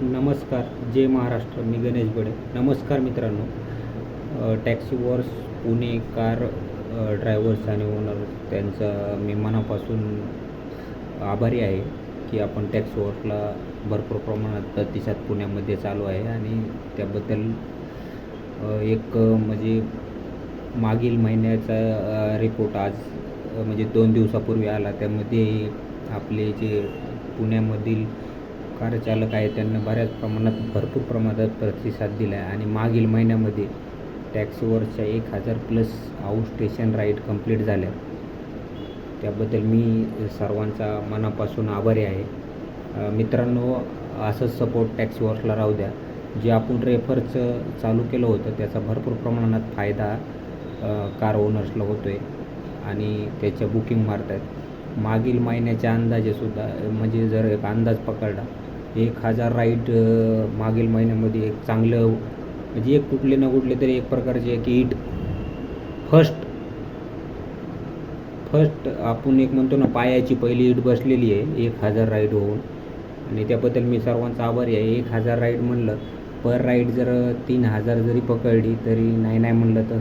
नमस्कार जय महाराष्ट्र मी गणेश बडे. नमस्कार मित्रांनो. Taxi wars Pune car drivers आणि ओनर त्यांचा मी मनापासून आभारी आहे की आपण टॅक्सी वॉर्सला भरपूर प्रमाणात प्रतिसाद पुण्यामध्ये चालू आहे आणि त्याबद्दल एक म्हणजे मागील महिन्याचा रिपोर्ट आज म्हणजे दोन दिवसापूर्वी आला. त्यामध्ये आपले जे पुण्यामधील कारचालक आहे त्यांना बऱ्याच प्रमाणात भरपूर प्रमाणात प्रतिसाद दिला आहे आणि मागील महिन्यामध्ये टॅक्सीवरच्या एक हजार plus out station ride complete झाल्या. त्याबद्दल मी सर्वांचा मनापासून आभारी आहे. मित्रांनो असंच सपोर्ट टॅक्सीवरला राहू द्या. जे आपण रेफरचं चालू केलं होतं त्याचा भरपूर प्रमाणात फायदा कार ओनर्सला होतो आहे आणि त्याच्या बुकिंग मारत आहेत मागील महिन्याच्या अंदाजेसुद्धा म्हणजे जर एक अंदाज पकडला एक हजार राईड मागील महिन्यामध्ये एक चांगलं म्हणजे एक कुठले ना कुठले तरी एक प्रकारचे एक ईट फर्स्ट फर्स्ट आपण एक म्हणतो ना पायाची पहिली ईट बसलेली आहे एक हजार राईड होऊन. आणि त्याबद्दल मी सर्वांचा आभारी आहे. एक हजार राईड म्हणलं पर राईड जर तीन हजार जरी पकडली तरी नाही नाही म्हणलं तर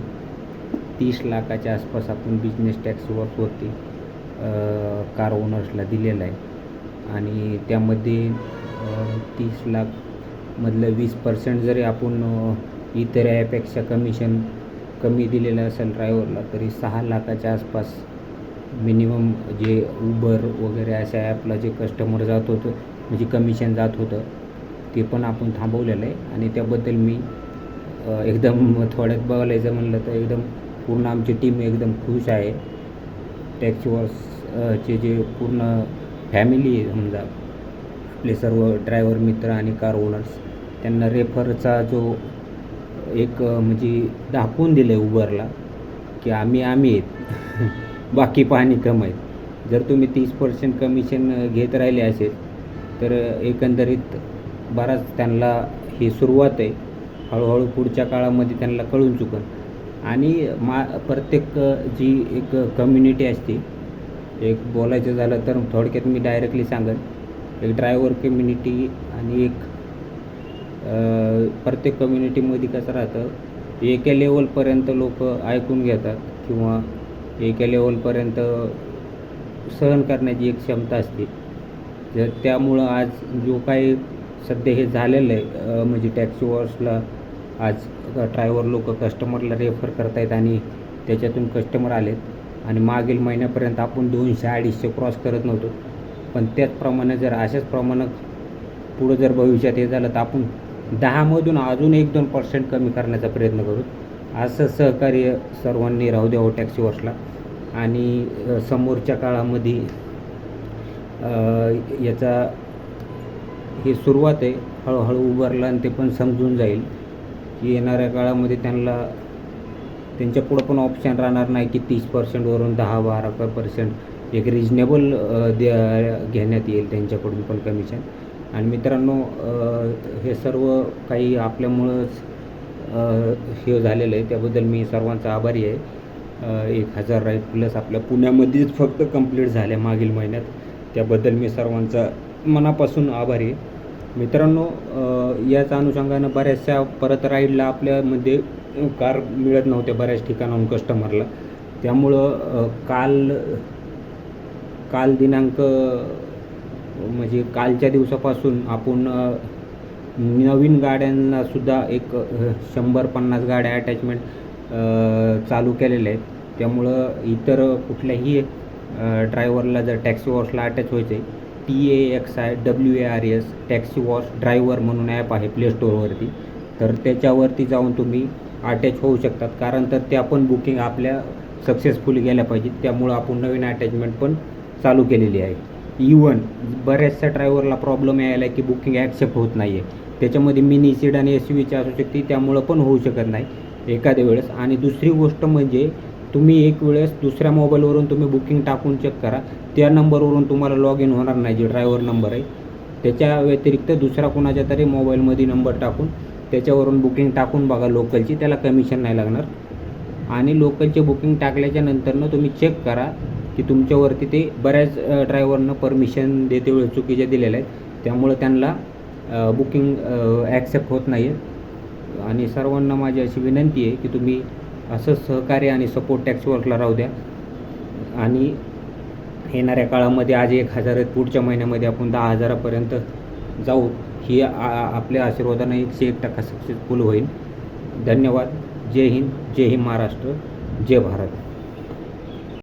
तीस लाखाच्या आसपास आपण बिझनेस टॅक्स वरती कार ओनर्सला दिलेला आहे. आणि त्यामध्ये तीस लाखमधलं वीस पर्सेंट जरी आपण इतर यापेक्षा कमिशन कमी दिलेलं असेल ड्रायव्हरला तरी सहा लाखाच्या आसपास मिनिमम जे उबर वगैरे अशा ॲपला जे कस्टमर जात होतं म्हणजे कमिशन जात होतं ते पण आपण थांबवलेलं आहे. आणि त्याबद्दल मी एकदम थोड्यात बघायचं म्हणलं तर एकदम पूर्ण आमची टीम एकदम खुश आहे. टॅक्सीवॉर्सचे जे पूर्ण फॅमिली आहे समजा आपले सर्व ड्रायव्हर मित्र आणि कार ओनर्स त्यांना रेफरचा जो एक म्हणजे दाखवून दिलं आहे उबरला की आम्ही आम्ही आहेत. बाकी पाणी कम आहेत. जर तुम्ही तीस पर्सेंट कमिशन घेत राहिले असेल तर एकंदरीत बराच त्यांना ही सुरुवात आहे. हळूहळू पुढच्या काळामध्ये त्यांना कळून चुकन. आणि मा प्रत्येक जी एक कम्युनिटी असते एक बोलायचं झालं तर थोडक्यात मी डायरेक्टली सांगेन. एक ड्रायव्हर कम्युनिटी आणि एक प्रत्येक कम्युनिटीमध्ये कसं राहतं एका लेवलपर्यंत लोक ऐकून घेतात किंवा एका लेवलपर्यंत सहन करण्याची एक क्षमता असते. जर त्यामुळं आज जो काही सध्या हे झालेलं आहे म्हणजे टॅक्सी वॉर्सला आज ड्रायव्हर लोक कस्टमरला रेफर करतायत आणि त्याच्यातून कस्टमर आलेत आणि मागील महिन्यापर्यंत आपण दोनशे अडीचशे क्रॉस करत नव्हतो. पण त्याचप्रमाणे जर अशाच प्रमाणात पुढं जर भविष्यात हे झालं तर आपण दहामधून अजून एक दोन पर्सेंट कमी करण्याचा प्रयत्न करू. असं सहकार्य सर्वांनी राहू द्यावं टॅक्सी वर्षला आणि समोरच्या काळामध्ये याचा ही सुरुवात आहे. हळूहळू उभारला आणि ते पण समजून जाईल की येणाऱ्या काळामध्ये त्यांना त्यांच्या पुढं पण ऑप्शन राहणार नाही की तीस पर्सेंटवरून दहा बारा पर्सेंट एक रिजनेबल द्या घेण्यात येईल त्यांच्याकडून पण कमिशन आणि मित्रांनो हे सर्व काही आपल्यामुळंच हे झालेलं आहे. त्याबद्दल मी सर्वांचा आभारी आहे. एक हजार राईड प्लस आपल्या पुण्यामध्येच फक्त कंप्लीट झाल्या मागील महिन्यात. त्याबद्दल मी सर्वांचा मनापासून आभारी आहे. मित्रांनो याच अनुषंगानं बऱ्याचशा परत राईडला आपल्यामध्ये कार मिळत नव्हत्या बऱ्याच ठिकाणाहून कस्टमरला त्यामुळं काल काल दिनांक म्हणजे कालच्या दिवसापासून आपण नवीन गाड्यांना सुद्धा एक शंभर पन्नास गाड्या अटॅचमेंट चालू केलेल्या आहेत. त्यामुळं इतर कुठल्याही ड्रायव्हरला जर टॅक्सी वॉशला अटॅच व्हायचं आहे T A X I W A R S taxi wash driver म्हणून ॲप आहे प्ले स्टोअरवरती तर त्याच्यावरती जाऊन तुम्ही अटॅच होऊ शकतात. कारण तर त्या पण बुकिंग आपल्या सक्सेसफुली गेल्या पाहिजेत. त्यामुळं आपण नवीन अटॅचमेंट पण चालू केलेली आहे. इवन बऱ्याचशा ड्रायव्हरला प्रॉब्लेम यायला आहे की बुकिंग ॲक्सेप्ट होत नाही आहे त्याच्यामध्ये मिनी सीडन एस यूची असू शकते त्यामुळं पण होऊ शकत नाही एखाद्या वेळेस. आणि दुसरी गोष्ट म्हणजे तुम्ही एक वेळेस दुसऱ्या मोबाईलवरून तुम्ही बुकिंग टाकून चेक करा. त्या नंबरवरून तुम्हाला लॉग इन होणार नाही जे ड्रायव्हर नंबर आहे. त्याच्या व्यतिरिक्त दुसरा कोणाच्या तरी मोबाईलमध्ये नंबर टाकून त्याच्यावरून बुकिंग टाकून बघा लोकलची त्याला कमिशन नाही लागणार. आणि लोकलचे बुकिंग टाकल्याच्या नंतरनं तुम्ही चेक करा की तुमच्यावरती ते बऱ्याच ड्रायव्हरनं परमिशन देते वेळ चुकीच्या दिलेल्या आहेत. त्यामुळं त्यांना बुकिंग ॲक्सेप्ट होत नाही आहे आणि सर्वांना माझी अशी विनंती आहे की तुम्ही असं सहकार्य आणि सपोर्ट टॅक्सी वर्कला राहू द्या. आणि येणाऱ्या काळामध्ये आज एक हजार आहेत पुढच्या महिन्यामध्ये आपण दहा हजारापर्यंत जाऊ. ही आ- आपल्या आशीर्वादानं एकशे एक टक्का सक्सेसफुल होईल. धन्यवाद. जय हिंद जय हिंद महाराष्ट्र जय भारत.